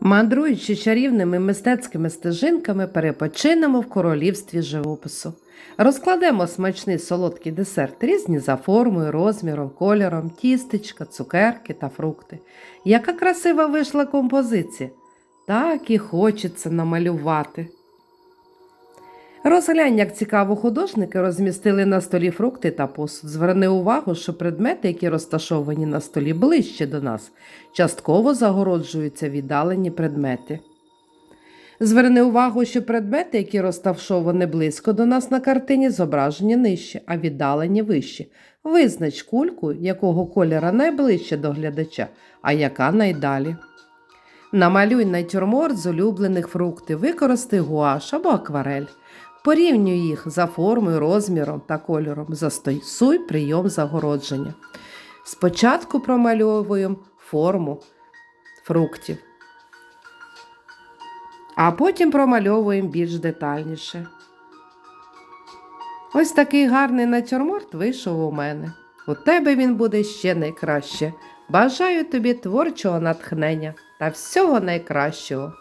Мандруючи чарівними мистецькими стежинками, перепочинемо в королівстві живопису. Розкладемо смачний солодкий десерт, різні за формою, розміром, кольором, тістечка, цукерки та фрукти. Яка красива вийшла композиція! Так і хочеться намалювати. Розглянь, як цікаво художники розмістили на столі фрукти та посуд. Зверни увагу, що предмети, які розташовані на столі ближче до нас, частково загороджуються віддалені предмети. Зверни увагу, що предмети, які розташовані близько до нас на картині, зображені нижче, а віддалені вище. Визнач кульку, якого кольора найближче до глядача, а яка найдалі. Намалюй натюрморт з улюблених фруктів, використай гуаш або акварель. Порівнюй їх за формою, розміром та кольором. Застосуй прийом загородження. Спочатку промальовуємо форму фруктів, а потім промальовуємо більш детальніше. Ось такий гарний натюрморт вийшов у мене. У тебе він буде ще найкраще. Бажаю тобі творчого натхнення та всього найкращого.